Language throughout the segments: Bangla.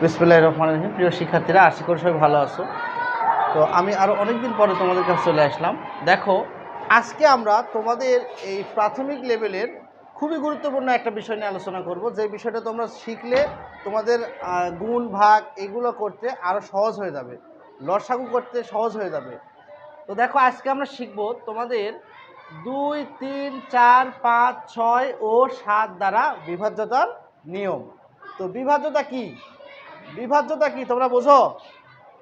বিসমুল্লাহ রহমান রহিম। প্রিয় শিক্ষার্থীরা, আশা করি সবাই ভালো আছো। তো আমি আরও অনেক দিন পরে তোমাদের কাছে চলে আসলাম। দেখো, আজকে আমরা তোমাদের এই প্রাথমিক লেভেলের খুবই গুরুত্বপূর্ণ একটা বিষয় নিয়ে আলোচনা করব। যে বিষয়টা তোমরা শিখলে তোমাদের গুণ, ভাগ এগুলো করতে আরও সহজ হয়ে যাবে। লসাগু করতে সহজ হয়ে যাবে। তো দেখো, আজকে আমরা শিখব তোমাদের দুই, তিন, চার, পাঁচ, ছয় ও সাত দ্বারা বিভাজ্যতার নিয়ম। তো বিভাজ্যতা কি? বিভাজ্যতা কি? তোমরা বোঝো।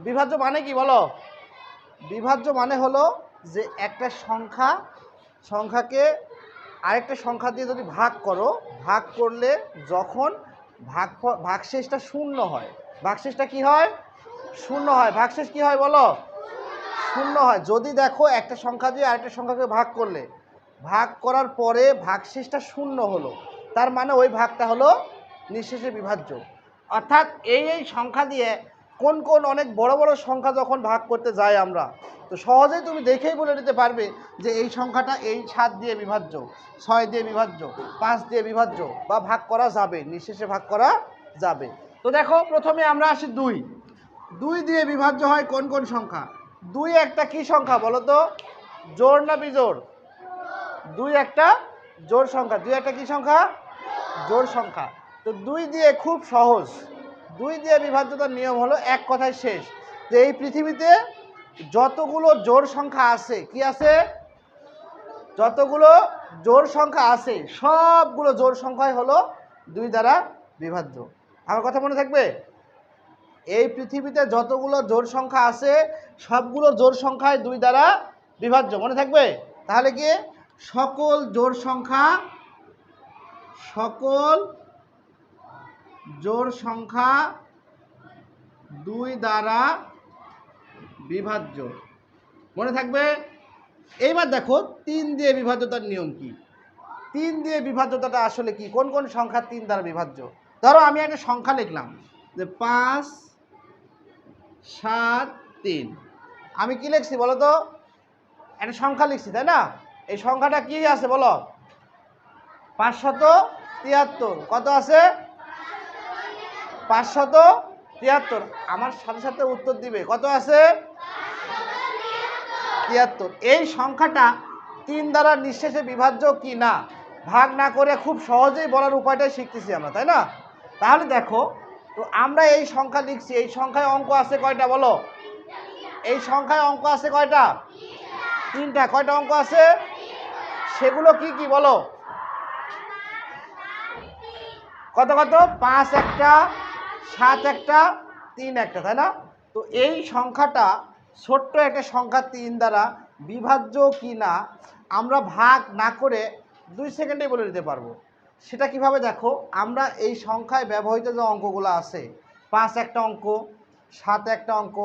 বিভাজ্য মানে কি বলো? বিভাজ্য মানে হলো যে একটা সংখ্যা, সংখ্যাকে আরেকটা সংখ্যা দিয়ে যদি ভাগ করো, ভাগ করলে যখন ভাগ ভাগশেষটা শূন্য হয়, ভাগশেষটা কি হয়? শূন্য হয়। ভাগশেষ কি হয় বলো? শূন্য হয়। যদি দেখো একটা সংখ্যা দিয়ে আরেকটা সংখ্যাকে ভাগ করলে, ভাগ করার পরে ভাগশেষটা শূন্য হলো, তার মানে ওই ভাগটা হলো নিঃশেষে বিভাজ্য। অর্থাৎ এই এই সংখ্যা দিয়ে কোন কোন অনেক বড় বড় সংখ্যা যখন ভাগ করতে যাই আমরা, তো সহজেই তুমি দেখেই বলে দিতে পারবে যে এই সংখ্যাটা এই সাত দিয়ে বিভাজ্য, ছয় দিয়ে বিভাজ্য, পাঁচ দিয়ে বিভাজ্য বা ভাগ করা যাবে, নিঃশেষে ভাগ করা যাবে। তো দেখো, প্রথমে আমরা আসি দুই। দুই দিয়ে বিভাজ্য হয় কোন কোন সংখ্যা? দুই একটা কি সংখ্যা বলো তো? জোর না বিজোড়? দুই একটা জোর সংখ্যা। দুই একটা কি সংখ্যা? জোর সংখ্যা। তো দুই দিয়ে খুব সহজ। দুই দিয়ে বিভাজ্যতার নিয়ম হলো এক কথায় শেষ। যে এই পৃথিবীতে যতগুলো জোর সংখ্যা আছে, কি আছে? যতগুলো জোর সংখ্যা আছে, সবগুলো জোর সংখ্যাই হলো দুই দ্বারা বিভাজ্য। আমার কথা মনে থাকবে? এই পৃথিবীতে যতগুলো জোর সংখ্যা আছে, সবগুলো জোর সংখ্যায় দুই দ্বারা বিভাজ্য। মনে থাকবে? তাহলে কি? সকল জোর সংখ্যা, সকল জোর সংখ্যা দুই দ্বারা বিভাজ্য। মনে থাকবে? এইবার দেখো, তিন দিয়ে বিভাজ্যতার নিয়ম কি? তিন দিয়ে বিভাজ্যতাটা আসলে কি? কোন কোন সংখ্যা তিন দ্বারা বিভাজ্য? ধরো আমি একটা সংখ্যা লিখলাম যে পাঁচ, সাত, তিন। আমি কি লিখছি বলো তো? একটা সংখ্যা লিখছি, তাই না? এই সংখ্যাটা কি আছে বলো? পাঁচশত তিয়াত্তর। কত আছে? পাঁচশত তিয়াত্তর। আমার সাথে সাথে উত্তর দিবে। কত আছে? তিয়াত্তর। এই সংখ্যাটা তিন দ্বারা নিঃশেষে বিভাজ্য কি না? ভাগ না করে খুব সহজেই বলার উপায়টাই শিখতেছি আমরা, তাই না? তাহলে দেখো, তো আমরা এই সংখ্যা লিখছি। এই সংখ্যায় অঙ্ক আছে কয়টা বলো? এই সংখ্যায় অঙ্ক আছে কয়টা? তিনটা। কয়টা অঙ্ক আছে? সেগুলো কি কি বলো? কত কত? পাঁচ একটা সাত একটা, তিন একটা, তাই না? তো এই সংখ্যাটা ছোট্ট একটা সংখ্যা তিন দ্বারা বিভাজ্য কি না, আমরা ভাগ না করে দুই সেকেন্ডেই বলে দিতে পারব। সেটা কীভাবে দেখো? আমরা এই সংখ্যায় ব্যবহৃত যে অঙ্কগুলো আছে, পাঁচ একটা অঙ্ক, সাত একটা অঙ্ক,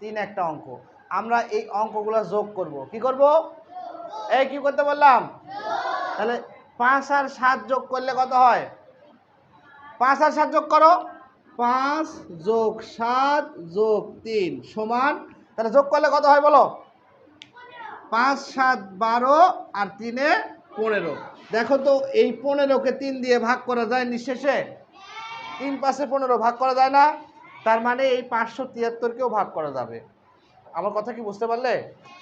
তিন একটা অঙ্ক, আমরা এই অঙ্কগুলো যোগ করব। কি করব? এই কি করতে বললাম? তাহলে পাঁচ আর সাত যোগ করলে কত হয়? পাঁচ আর সাত যোগ করো। পাঁচ যোগ সাত যোগ তিন সমান, তাহলে যোগ করলে কত হয় বলো? পাঁচ, সাত, বারো আর তিনে পনেরো। দেখো তো, এই পনেরোকে তিন দিয়ে ভাগ করা যায় নিঃশেষে তিন পাশে পনেরো ভাগ করা যায় না, তার মানে এই পাঁচশো তিয়াত্তরকেও ভাগ করা যাবে। আমার কথা কি বুঝতে পারলে?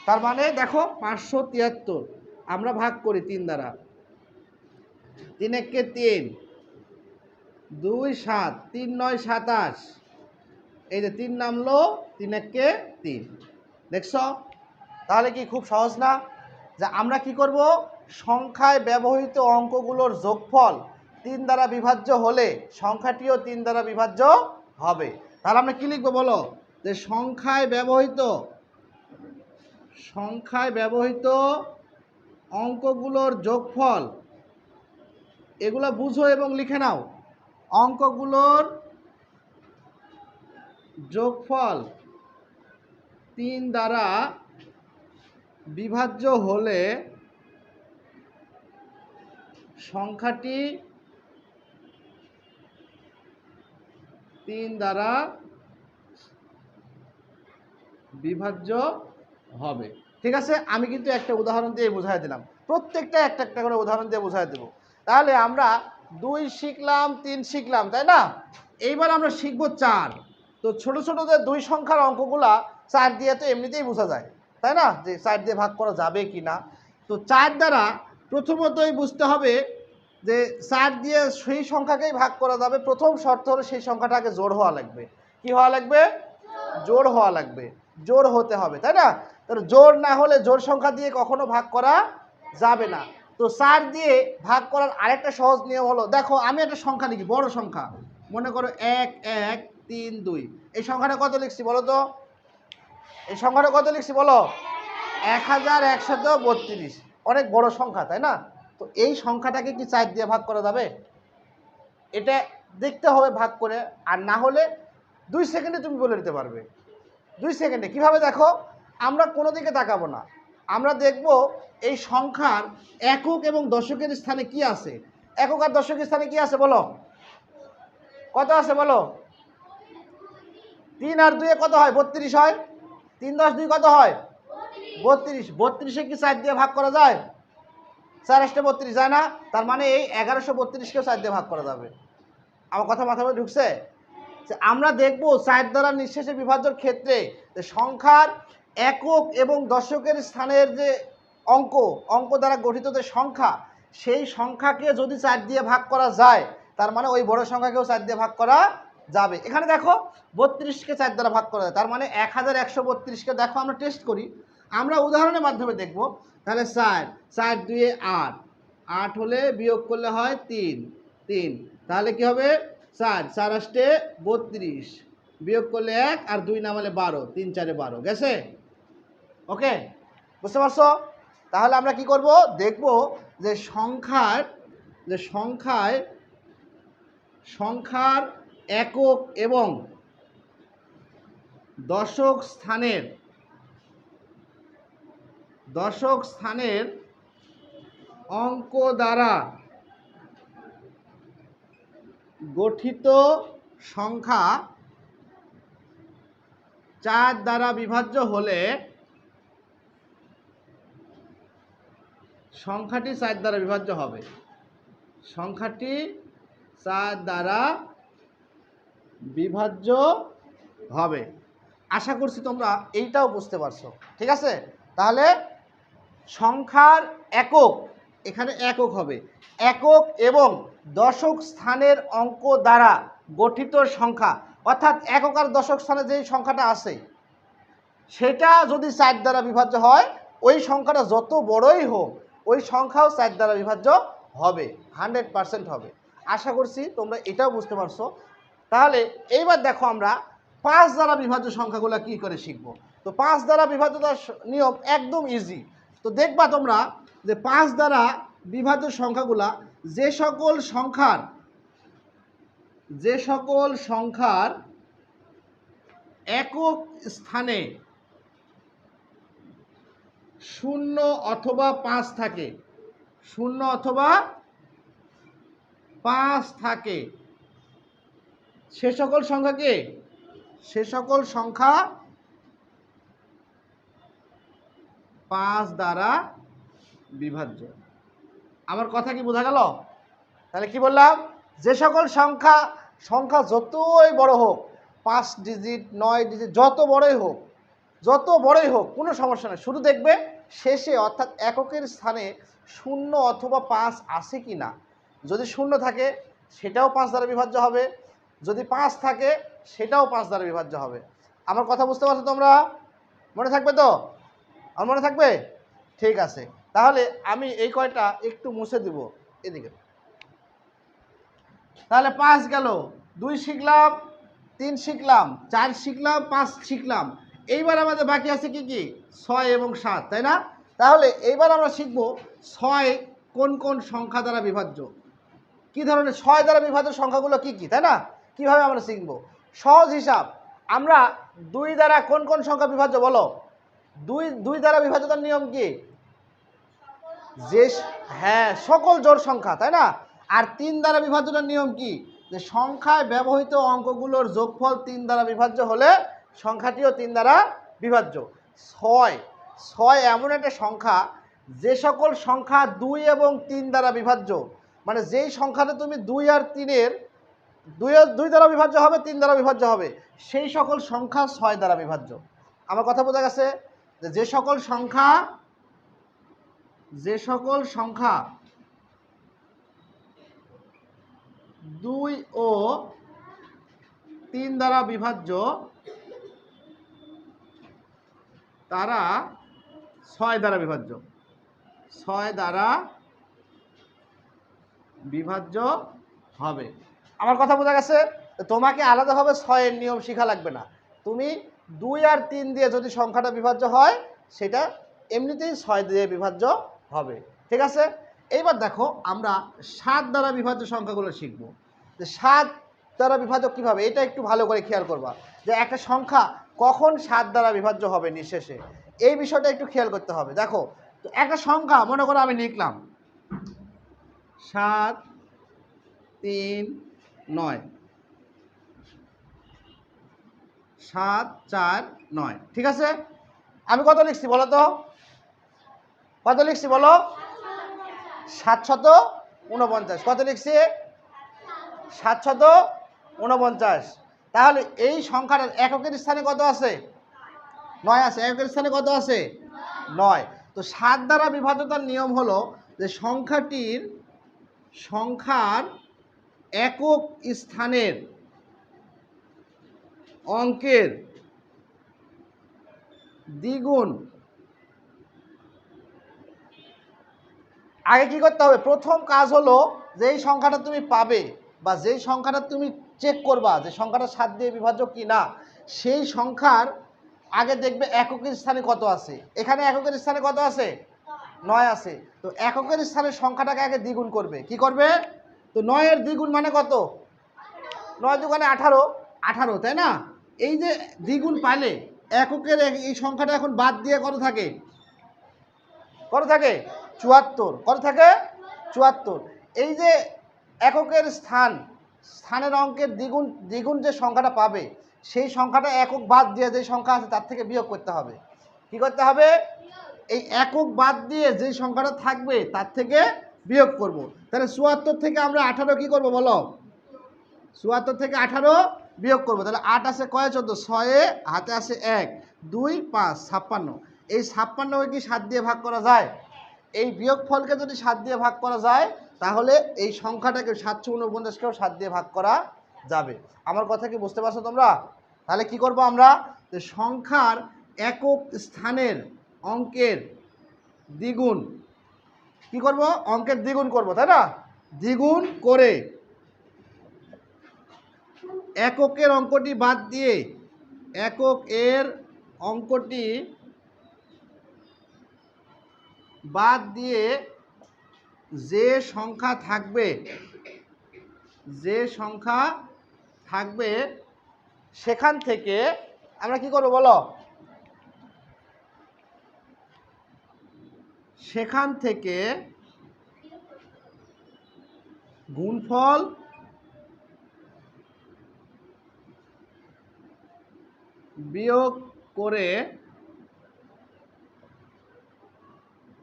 তার মানে দেখো, পাঁচশো তিয়াত্তর, আমরা ভাগ করি তিন দ্বারা। তিন একে তিন দুই সাত, তিন নয় সাতাশ। এই যে তিন নামলো, তিন একে তিন। দেখছ? তাহলে কি খুব সহজ না? যে আমরা কি করব? সংখ্যায় ব্যবহৃত অঙ্কগুলোর যোগফল তিন দ্বারা বিভাজ্য হলে সংখ্যাটিও তিন দ্বারা বিভাজ্য হবে। তাহলে আমরা কি লিখব বলো? যে সংখ্যায় ব্যবহৃত সংখ্যায় ব্যবহৃত অঙ্কগুলোর যোগফল, এগুলো বুঝো এবং লিখে নাও। অঙ্কগুলোর যোগফল তিন দ্বারা বিভাজ্য হলে সংখ্যাটি তিন দ্বারা বিভাজ্য হবে। ঠিক আছে? আমি কিন্তু একটা উদাহরণ দিয়ে বোঝাই দিলাম। প্রত্যেকটা একটা একটা করে উদাহরণ দিয়ে বোঝাই দেবো। তাহলে আমরা দুই শিখলাম, তিন শিখলাম, তাই না? এইবার আমরা শিখব চার। তো ছোট ছোট যে দুই সংখ্যার অঙ্কগুলা চার দিয়ে তো এমনিতেই বোঝা যায়, তাই না? যে চার দিয়ে ভাগ করা যাবে কি না? তো চার দ্বারা প্রথমতই বুঝতে হবে যে চার দিয়ে সেই সংখ্যাকেই ভাগ করা যাবে। প্রথম শর্ত হলো সেই সংখ্যাটাকে জোর হওয়া লাগবে। কি হওয়া লাগবে? জোর হওয়া লাগবে। জোর হতে হবে, তাই না? তাহলে জোর না হলে জোর সংখ্যা দিয়ে কখনো ভাগ করা যাবে না। তো চার দিয়ে ভাগ করার আরেকটা সহজ নিয়ম হলো, দেখো আমি একটা সংখ্যা লিখি, বড় সংখ্যা। মনে করো এক এক, তিন, দুই। এই সংখ্যাটা কত লিখছি বলো তো? এই সংখ্যাটা কত লিখছি বলো? এক হাজার একশত বত্রিশ। অনেক বড় সংখ্যা, তাই না? তো এই সংখ্যাটাকে কি চার দিয়ে ভাগ করা যাবে? এটা দেখতে হবে ভাগ করে, আর না হলে দুই সেকেন্ডে তুমি বলে দিতে পারবে। দুই সেকেন্ডে। কীভাবে দেখো? আমরা কোনো দিকে তাকাবো না। আমরা দেখব এই সংখ্যার একক এবং দশকের স্থানে কি আছে। একক আর দশকের স্থানে কি আছে বলো? কত আছে বলো? তিন আর দুয়ে কত হয়? বত্রিশ হয়। তিন দশ দুই কত হয়? বত্রিশ। বত্রিশে কি চার দিয়ে ভাগ করা যায়? চার আসতে বত্রিশ, যায় না? তার মানে এই এগারোশো বত্রিশকেও চার দিয়ে ভাগ করা যাবে। আমার কথা মাথা ঢুকছে? আমরা দেখব চার দ্বারা নিঃশেষে বিভাজ্যর ক্ষেত্রে সংখ্যার একক এবং দশকের স্থানের যে অঙ্ক অঙ্ক দ্বারা গঠিত যে সংখ্যা, সেই সংখ্যাকে যদি চার দিয়ে ভাগ করা যায়, তার মানে ওই বড় সংখ্যাকেও চার দিয়ে ভাগ করা যাবে। এখানে দেখো, বত্রিশকে চার দ্বারা ভাগ করা যায়, তার মানে এক হাজার একশো বত্রিশকে দেখো আমরা টেস্ট করি। আমরা উদাহরণের মাধ্যমে দেখব, তাহলে চার চার দুয়ে আট আট হলে বিয়োগ করলে হয় তিন তিন। তাহলে কি হবে? চার চার আসতে বত্রিশ, বিয়োগ করলে এক, আর দুই নামালে বারো, তিন, চারে বারো, গেছে? ওকে? বুঝতে পারছ? তাহলে আমরা কি করব? দেখব যে সংখ্যার, যে সংখ্যায় সংখ্যার একক এবং দশক স্থানের দশক স্থানের অঙ্ক দ্বারা গঠিত সংখ্যা চার দ্বারা বিভাজ্য হলে সংখ্যাটি চার দ্বারা বিভাজ্য হবে। সংখ্যাটি চার দ্বারা বিভাজ্য হবে। আশা করছি তোমরা এইটাও বুঝতে পারছ। ঠিক আছে? তাহলে সংখ্যার একক, এখানে একক হবে। একক এবং দশক স্থানের অঙ্ক দ্বারা গঠিত সংখ্যা, অর্থাৎ একক আর দশক স্থানে যেই সংখ্যাটা আছে, সেটা যদি চার দ্বারা বিভাজ্য হয়, ওই সংখ্যাটা যত বড়ই হোক ওই সংখ্যাও চার দ্বারা বিভাজ্য হবে হান্ড্রেড পারসেন্ট হবে। আশা করছি তোমরা এটাও বুঝতে পারছ। তাহলে এইবার দেখো আমরা পাঁচ দ্বারা বিভাজ্য সংখ্যাগুলো কি করে শিখব? তো পাঁচ দ্বারা বিভাজ্যতার স- নিয়ম একদম ইজি তো দেখবা তোমরা যে পাঁচ দ্বারা বিভাজ্য সংখ্যাগুলা যে সকল সংখ্যার, যে সকল সংখ্যার একক স্থানে শূন্য অথবা পাঁচ থাকে। শূন্য অথবা পাঁচ থাকে। সে সকল সংখ্যাকে সে সকল সংখ্যা পাঁচ দ্বারা বিভাজ্য। আমার কথা কি বোঝা গেল? তাহলে কি বললাম? যে সকল সংখ্যা সংখ্যা যতই বড় হোক, পাঁচ ডিজিট নয় ডিজিট যত বড়ই হোক যত বড়ই হোক, কোনো সমস্যা নেই। শুধু দেখবে শেষে অর্থাৎ এককের স্থানে শূন্য অথবা পাঁচ আছে কি না। যদি শূন্য থাকে, সেটাও পাঁচ দ্বারা বিভাজ্য হবে। যদি পাঁচ থাকে, সেটাও পাঁচ দ্বারা বিভাজ্য হবে। আমার কথা বুঝতে পারছ তোমরা? মনে থাকবে তো? আমার মনে থাকবে? ঠিক আছে। তাহলে আমি এই কয়টা একটু মুছে দিব এদিকে। তাহলে পাঁচ গেল। দুই শিখলাম, তিন শিখলাম, চার শিখলাম, পাঁচ শিখলাম। এইবার আমাদের বাকি আছে কি কি? ছয় এবং সাত, তাই না? তাহলে এইবার আমরা শিখব ছয় কোন কোন সংখ্যা দ্বারা বিভাজ্য। কি ধরনের ছয় দ্বারা বিভাজ্য সংখ্যাগুলো কি কি, তাই না? কীভাবে আমরা শিখব? সহজ হিসাব, আমরা দুই দ্বারা কোন কোন সংখ্যা বিভাজ্য বলো? দুই দুই দ্বারা বিভাজ্যতার নিয়ম কি? যে হ্যাঁ সকল জোড় সংখ্যা, তাই না? আর তিন দ্বারা বিভাজ্যতার নিয়ম কি? যে সংখ্যায় ব্যবহৃত অঙ্কগুলোর যোগফল তিন দ্বারা বিভাজ্য হলে সংখ্যাটিও তিন দ্বারা বিভাজ্য। ছয় ছয় এমন একটা সংখ্যা যে সকল সংখ্যা দুই এবং তিন দ্বারা বিভাজ্য। মানে যেই সংখ্যাটা তুমি দুই আর তিনের, দুই দুই দ্বারা বিভাজ্য হবে, তিন দ্বারা বিভাজ্য হবে, সেই সকল সংখ্যা ছয় দ্বারা বিভাজ্য। আমার কথা বোঝা গেছে? যে যে সকল সংখ্যা, যে সকল সংখ্যা দুই ও তিন দ্বারা বিভাজ্য তারা ছয় দ্বারা বিভাজ্য। ছয় দ্বারা বিভাজ্য হবে। আমার কথা বোঝা গেছে? তোমাকে আলাদাভাবে ছয়ের নিয়ম শেখা লাগবে না। তুমি দুই আর তিন দিয়ে যদি সংখ্যাটা বিভাজ্য হয়, সেটা এমনিতেই ছয় দিয়ে বিভাজ্য হবে। ঠিক আছে? এইবার দেখো, আমরা সাত দ্বারা বিভাজ্য সংখ্যাগুলো শিখব। যে সাত দ্বারা বিভাজ্য কীভাবে? এটা একটু ভালো করে খেয়াল করবা। যে একটা সংখ্যা কখন সাত দ্বারা বিভাজ্য হবে নিঃশেষে? এই বিষয়টা একটু খেয়াল করতে হবে। দেখো তো একটা সংখ্যা, মনে করো আমি লিখলাম। সাত, তিন, নয়। সাত, চার, নয়। ঠিক আছে? আমি কত লিখছি বলো তো? কত লিখছি বলো? সাতশত উনপঞ্চাশ কত লিখছি? সাতশত উনপঞ্চাশ তাহলে এই সংখ্যাটার এককের স্থানে কত আছে? নয় আছে। এককের স্থানে কত আছে? নয়। তো সাত দ্বারা বিভাজ্যতার নিয়ম হলো যে সংখ্যাটির সংখ্যার একক স্থানের অঙ্কের দ্বিগুণ। আগে কি করতে হবে? প্রথম কাজ হলো যেই সংখ্যাটা তুমি পাবে বা যেই সংখ্যাটা তুমি চেক করবা যে সংখ্যাটা সাত দিয়ে বিভাজ্য কি না। সেই সংখ্যার আগে দেখবে এককের স্থানে কত আছে। এখানে এককের স্থানে কত আছে? নয় আছে। তো এককের স্থানে সংখ্যাটাকে আগে দ্বিগুণ করবে। কি করবে? তো নয়ের দ্বিগুণ মানে কত? নয় দোকানে আঠারো। আঠারো, তাই না? এই যে দ্বিগুণ পাইলে এককের এক- এই সংখ্যাটা এখন বাদ দিয়ে কত থাকে? কত থাকে? চুয়াত্তর। কত থাকে? চুয়াত্তর। এই যে এককের স্থান স্থানের অঙ্কের দ্বিগুণ দ্বিগুণ যে সংখ্যাটা পাবে, সেই সংখ্যাটা একক বাদ দিয়ে যে সংখ্যা আছে তার থেকে বিয়োগ করতে হবে। কি করতে হবে? এই একক বাদ দিয়ে যে সংখ্যাটা থাকবে তার থেকে বিয়োগ করব। তাহলে চুয়াত্তর থেকে আমরা আঠারো কি করব বলো? চুয়াত্তর থেকে আঠারো বিয়োগ করব। তাহলে আট আছে কয়? চোদ্দ। ছয়ে হাতে আছে এক, দুই, পাঁচ, ছাপ্পান্ন। এই ছাপ্পান্নকে কি সাত দিয়ে ভাগ করা যায়? এই বিয়োগ ফলকে যদি সাত দিয়ে ভাগ করা যায় তাহলে এই সংখ্যাটাকে সাতশো উনপঞ্চাশকেও সাত দিয়ে ভাগ করা যাবে। আমার কথা কি বুঝতে পারছ তোমরা? তাহলে কি করব আমরা? যে সংখ্যার একক স্থানের অঙ্কের দ্বিগুণ কি করব? অঙ্কের দ্বিগুণ করব, তাই না? দ্বিগুণ করে এককের অঙ্কটি বাদ দিয়ে একক এর অঙ্কটি বাদ দিয়ে যে সংখ্যা থাকবে, যে সংখ্যা থাকবে সেখান থেকে আমরা কি করব বলো? সেখান থেকে গুণফল বিয়োগ করে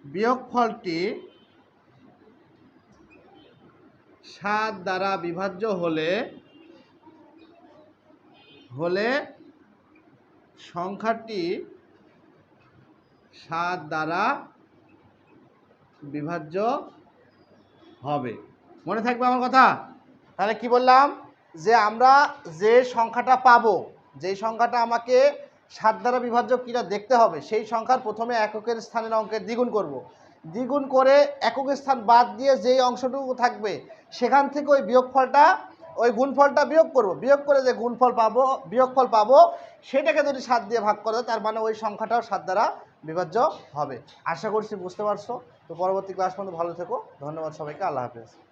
বিয়োগফলটি সাত দ্বারা বিভাজ্য হলে হলে সংখ্যাটি সাত দ্বারা বিভাজ্য হবে। মনে থাকবে আমার কথা? তাহলে কি বললাম? যে আমরা যে সংখ্যাটা পাবো যেই সংখ্যাটা আমাকে সাত দ্বারা বিভাজ্য কিনা দেখতে হবে, সেই সংখ্যার প্রথমে এককের স্থানের অঙ্কের দ্বিগুণ করব। দ্বিগুণ করে একক স্থান বাদ দিয়ে যেই অংশটুকু থাকবে সেখান থেকে ওই বিয়োগফলটা, ওই গুণফলটা বিয়োগ করব। বিয়োগ করে যে গুণফল পাবো, বিয়োগফল পাবো, সেটাকে যদি সাত দিয়ে ভাগ করে, তার মানে ওই সংখ্যাটাও সাত দ্বারা বিভাজ্য হবে। আশা করছি বুঝতে পারছ। তো পরবর্তী ক্লাস পর্যন্ত ভালো থেকো। ধন্যবাদ সবাইকে। আল্লাহ হাফেজ।